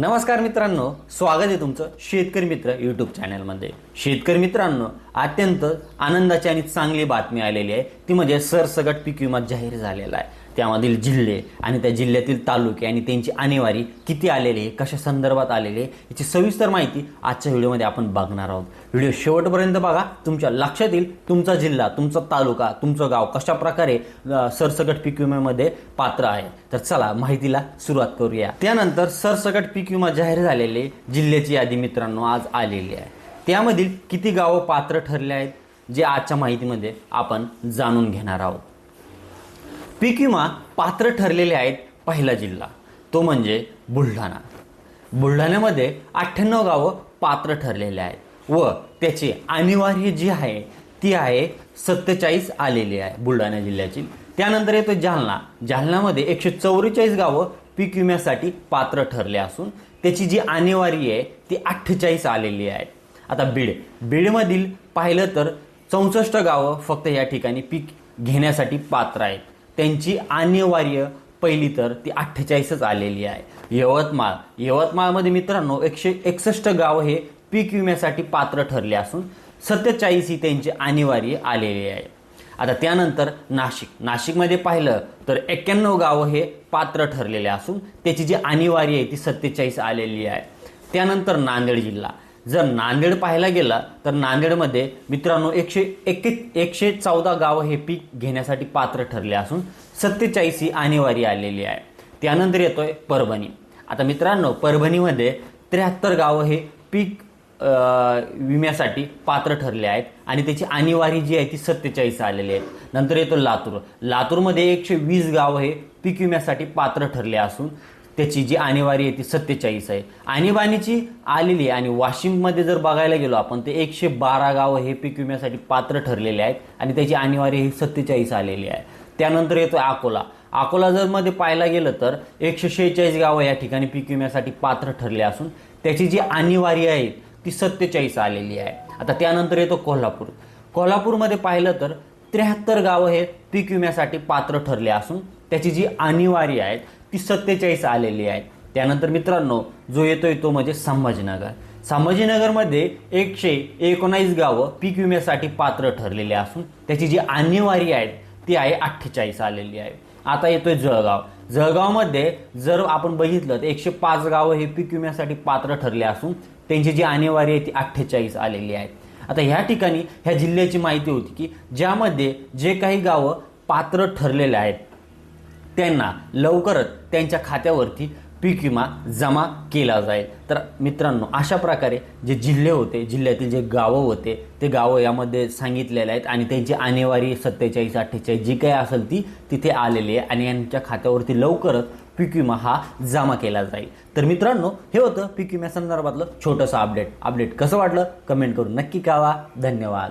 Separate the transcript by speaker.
Speaker 1: नमस्कार मित्रांनो स्वागत आहे तुमचं शेतकरी मित्र यूट्यूब चॅनलमध्ये शेतकरी मित्रांनो अत्यंत आनंदाची आणि चांगली बातमी आलेली आहे. ती म्हणजे सरसगट पीक विमा जाहीर झालेला आहे. त्यामधील जिल्हे आणि त्या जिल्ह्यातील तालुके आणि त्यांची आणेवारी किती आलेली आहे कशा संदर्भात आलेली आहे याची सविस्तर माहिती आजच्या व्हिडिओमध्ये आपण बघणार आहोत. व्हिडिओ शेवटपर्यंत बघा. तुमच्या लक्षात येईल तुमचा जिल्हा तुमचा तालुका तुमचं गाव कशा प्रकारे सरसकट पीक विम्यामध्ये पात्र आहे. तर चला माहितीला सुरुवात करूया. त्यानंतर सरसकट पीक विमा जाहीर झालेले जिल्ह्याची यादी मित्रांनो आज आलेली आहे. त्यामधील किती गावं पात्र ठरले आहेत जे आजच्या माहितीमध्ये आपण जाणून घेणार आहोत. पीक विमा पात्र ठरलेले आहेत पहिला जिल्हा. तो म्हणजे बुलढाणा. बुलढाण्यामध्ये अठ्ठ्याण्णव गावं पात्र ठरलेले आहेत व त्याची अनिवार्य जी आहे ती आहे सत्तेचाळीस आलेली आहे बुलढाणा जिल्ह्याची. त्यानंतर येतो जालना. जालन्यामध्ये एकशे चौवेचाळीस गावं पीक विम्यासाठी पात्र ठरले असून त्याची जी आणेवारी आहे ती अठ्ठेचाळीस आलेली आहे. आता बीड. बीडमधील पाहिलं तर चौसष्ट गावं फक्त या ठिकाणी पीक घेण्यासाठी पात्र आहेत. त्यांची अनिवार्य पहिली तर ती अठ्ठेचाळीसच आलेली आहे. यवतमाळ. यवतमाळमध्ये मित्रांनो एकशे एकसष्ट गाव हे पीक विम्यासाठी पात्र ठरले असून सत्तेचाळीस ही त्यांची अनिवार्य आलेली आहे. आता त्यानंतर नाशिक. नाशिकमध्ये पाहिलं तर एक्क्याण्णव गावं हे पात्र ठरलेले असून त्याची जी अनिवार्य आहे ती सत्तेचाळीस आलेली आहे. त्यानंतर नांदेड जिल्हा. जर नांदेड पाहायला गेला तर नांदेडमध्ये मित्रांनो एकशे एक एकशे चौदा गावं हे पीक घेण्यासाठी पात्र ठरले असून सत्तेचाळीस ही आणेवारी आलेली आहे. त्यानंतर येतोय परभणी. आता मित्रांनो परभणीमध्ये त्र्याहत्तर गावं हे पीक विम्यासाठी पात्र ठरले आहेत आणि त्याची अनिवार्य जी आहे ती सत्तेचाळीस आलेली आहे. नंतर येतो लातूर. लातूरमध्ये एकशे वीस गावं हे पीक विम्यासाठी पात्र ठरले असून त्याची जी आणेवारी आहे ती सत्तेचाळीस आहे. आणीबाणीची आलेली आहे आणि वाशिममध्ये जर बघायला गेलो आपण ते एकशे बारा गावं हे पीक विम्यासाठी पात्र ठरलेले आहेत आणि त्याची आणीवारी ही सत्तेचाळीस आलेली आहे. त्यानंतर येतो अकोला. अकोला जर मध्ये पाहायला गेलं तर एकशे शेहेचाळीस गावं या ठिकाणी पीक विम्यासाठी पात्र ठरले असून त्याची जी आणीवारी आहे ती सत्तेचाळीस आलेली आहे. आता त्यानंतर येतो कोल्हापूर. कोल्हापूरमध्ये पाहिलं तर त्र्याहत्तर गावं हे पीक विम्यासाठी पात्र ठरले असून त्याची जी अनिवार्य आहेत ती सत्तेचाळीस आलेली आहे त्यानंतर मित्रांनो जो येतोय तो म्हणजे संभाजीनगर. संभाजीनगरमध्ये एकशे एकोणावीस गावं पीक विम्यासाठी पात्र ठरलेली असून त्याची जी अनिवार्य आहे ती आहे अठ्ठेचाळीस आलेली आहे. आता येतोय जळगाव. जळगावमध्ये जर आपण बघितलं तर एकशे पाच गावं हे पीक विम्यासाठी पात्र ठरले असून त्यांची जी अनिवार्य आहे ती अठ्ठेचाळीस आलेली आहेत. आता ह्या ठिकाणी ह्या जिल्ह्याची माहिती होती की ज्यामध्ये जे काही गावं पात्र ठरलेले आहेत त्यांना लवकरच त्यांच्या खात्यावरती पीक विमा जमा केला जाईल. तर मित्रांनो अशा प्रकारे जे जिल्हे होते जिल्ह्यातील जे गावं होते ते गावं यामध्ये सांगितलेले आहेत आणि त्यांची आणेवारी सत्तेचाळीस अठ्ठेचाळीस जी काही असेल ती तिथे आलेली आहे आणि यांच्या खात्यावरती लवकरच पीक विमा हा जमा केला जाईल. तर मित्रांनो हे होतं पीक विम्या संदर्भातलं छोटंसं अपडेट अपडेट कसं वाटलं? कमेंट करून नक्की कळवा. धन्यवाद.